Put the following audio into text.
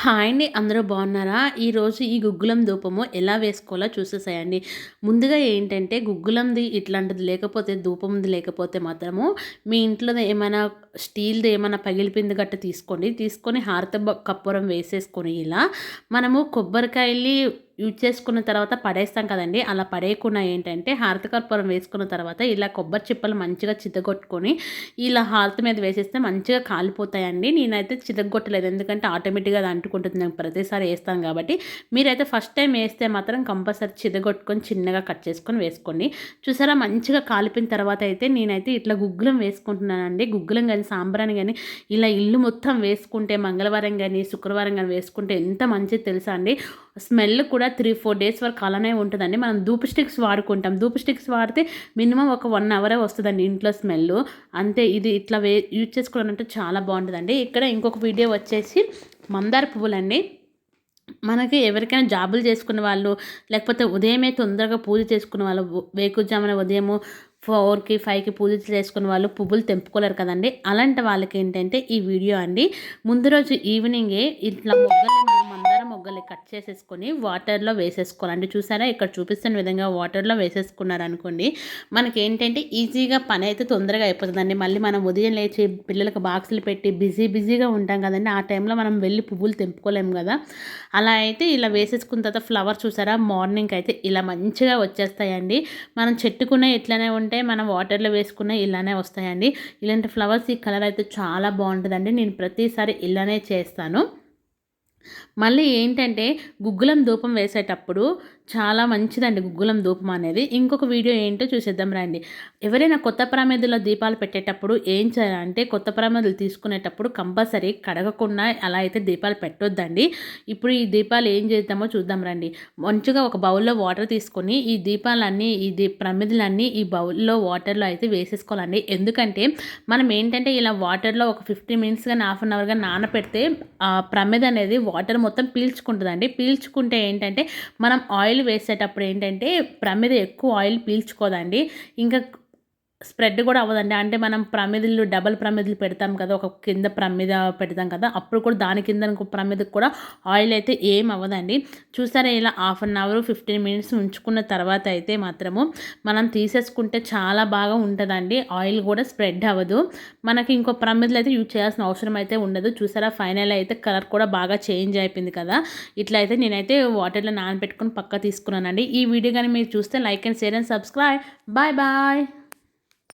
Hi అండి అందరూ బాగున్నారా? ఈరోజు ఈ గుగ్గులం ధూపము ఎలా వేసుకోవాలో చూసేసాయండి. ముందుగా ఏంటంటే గుగ్గులంది ఇట్లాంటిది లేకపోతే ధూపంది లేకపోతే మాత్రము మీ ఇంట్లో ఏమైనా స్టీల్ది ఏమైనా పగిలిపింది గట్ట తీసుకోండి. తీసుకొని హారత కప్పురం వేసేసుకొని ఇలా మనము కొబ్బరికాయలు యూజ్ చేసుకున్న తర్వాత పడేస్తాం కదండి. అలా పడేయకుండా ఏంటంటే హారతి కర్పూరం వేసుకున్న తర్వాత ఇలా కొబ్బరి చిప్పలు మంచిగా చితగొట్టుకొని ఇలా హారత మీద వేసేస్తే మంచిగా కాలిపోతాయండి. నేనైతే చితగొట్టలేదు ఎందుకంటే ఆటోమేటిక్గా అది అంటుకుంటుంది. నేను ప్రతిసారి వేస్తాను కాబట్టి. మీరైతే ఫస్ట్ టైం వేస్తే మాత్రం కంపల్సరీ చితగొట్టుకొని చిన్నగా కట్ చేసుకొని వేసుకోండి. చూసారా? మంచిగా కాలిపోయిన తర్వాత అయితే నేనైతే ఇట్లా గుగ్గులం వేసుకుంటున్నానండి. గుగ్గులం కానీ సాంబ్రాన్ని కానీ ఇలా ఇల్లు మొత్తం వేసుకుంటే మంగళవారం కానీ శుక్రవారం కానీ వేసుకుంటే ఎంత మంచిది తెలుసా అండి? స్మెల్ కూడా త్రీ ఫోర్ డేస్ వరకు అలానే ఉంటుందండి. మనం ధూప్ స్టిక్స్ వాడుకుంటాం. ధూప్ స్టిక్స్ వాడితే మినిమం ఒక వన్ అవరే వస్తుందండి ఇంట్లో స్మెల్ అంతే ఇది ఇట్లా వే యూజ్ చేసుకోవాలంటే చాలా బాగుంటుందండి. ఇక్కడ ఇంకొక వీడియో వచ్చేసి మందార పువ్వులండి. మనకి ఎవరికైనా జాబులు చేసుకునే వాళ్ళు లేకపోతే ఉదయమే తొందరగా పూజ చేసుకునే వాళ్ళు వేకుజామున ఉదయము ఫోర్కి ఫైవ్కి పూజ చేసుకునే వాళ్ళు పువ్వులు తెంపుకోలేరు కదండి. అలాంటి వాళ్ళకి ఏంటంటే ఈ వీడియో అండి. ముందు రోజు ఈవినింగే ఇట్లా మొగ్గలు కట్ చేసేసుకొని వాటర్లో వేసేసుకోవాలండి. చూసారా? ఇక్కడ చూపిస్తున్న విధంగా వాటర్లో వేసేసుకున్నారనుకోండి మనకి ఏంటంటే ఈజీగా పని అయితే తొందరగా అయిపోతుందండి. మళ్ళీ మనం ఉదయం లేచి పిల్లలకు బాక్సులు పెట్టి బిజీ బిజీగా ఉంటాం కదండి. ఆ టైంలో మనం వెళ్ళి పువ్వులు తెంపుకోలేము కదా. అలా అయితే ఇలా వేసేసుకున్న తర్వాత ఫ్లవర్ చూసారా? మార్నింగ్ అయితే ఇలా మంచిగా వచ్చేస్తాయండి. మనం చెట్టుకునే ఇట్లనే ఉంటే మనం వాటర్లో వేసుకున్న ఇలానే వస్తాయండి. ఇలాంటి ఫ్లవర్స్ ఈ కలర్ అయితే చాలా బాగుంటుందండి. నేను ప్రతిసారి ఇలానే చేస్తాను. మళ్ళీ ఏంటంటే గుగ్గులం ధూపం వేసేటప్పుడు చాలా మంచిదండి గుగ్గులం ధూపం అనేది. ఇంకొక వీడియో ఏంటో చూసేద్దాం రండి. ఎవరైనా కొత్త ప్రమేదుల దీపాలు పెట్టేటప్పుడు ఏం చేయాలంటే కొత్త ప్రమేదులు తీసుకునేటప్పుడు కంపల్సరీ కడగకుండా అలా అయితే దీపాలు పెట్టొద్దండి. ఇప్పుడు ఈ దీపాలు ఏం చేద్దామో చూద్దాం రండి. మంచిగా ఒక బౌల్లో వాటర్ తీసుకొని ఈ దీపాలన్నీ ఈ దీ ప్రమిదులన్నీ ఈ బౌల్లో వాటర్లో అయితే వేసేసుకోవాలండి. ఎందుకంటే మనం ఏంటంటే ఇలా వాటర్లో ఒక ఫిఫ్టీ మినిట్స్ కానీ హాఫ్ అన్ అవర్ కానీ నానపెడితే ఆ ప్రమిద అనేది వాటర్ మొత్తం పీల్చుకుంటుందండి. పీల్చుకుంటే ఏంటంటే మనం ఆయిల్ వేసేటప్పుడు ఏంటంటే ప్రమిద ఎక్కువ ఆయిల్ పీల్చుకోదండి. ఇంకా స్ప్రెడ్ కూడా అవ్వదండి. అంటే మనం ప్రమిదలు డబల్ ప్రమిదలు పెడతాం కదా ఒక కింద ప్రమిద పెడతాం కదా అప్పుడు కూడా దాని కింద ప్రమిదకు కూడా ఆయిల్ అయితే ఏం అవ్వదండి. చూసారా ఇలా half an hour fifteen minutes ఉంచుకున్న తర్వాత అయితే మాత్రము మనం తీసేసుకుంటే చాలా బాగా ఉంటుందండి. ఆయిల్ కూడా స్ప్రెడ్ అవ్వదు. మనకి ఇంకో ప్రమిదలు అయితే యూజ్ చేయాల్సిన అవసరం అయితే ఉండదు. చూసారా ఫైనల్ అయితే కలర్ కూడా బాగా చేంజ్ అయిపోయింది కదా. ఇట్లా అయితే నేనైతే వాటర్లో నానబెట్టుకుని పక్క తీసుకున్నానండి. ఈ వీడియో కానీ మీరు చూస్తే like and share and subscribe. Bye bye.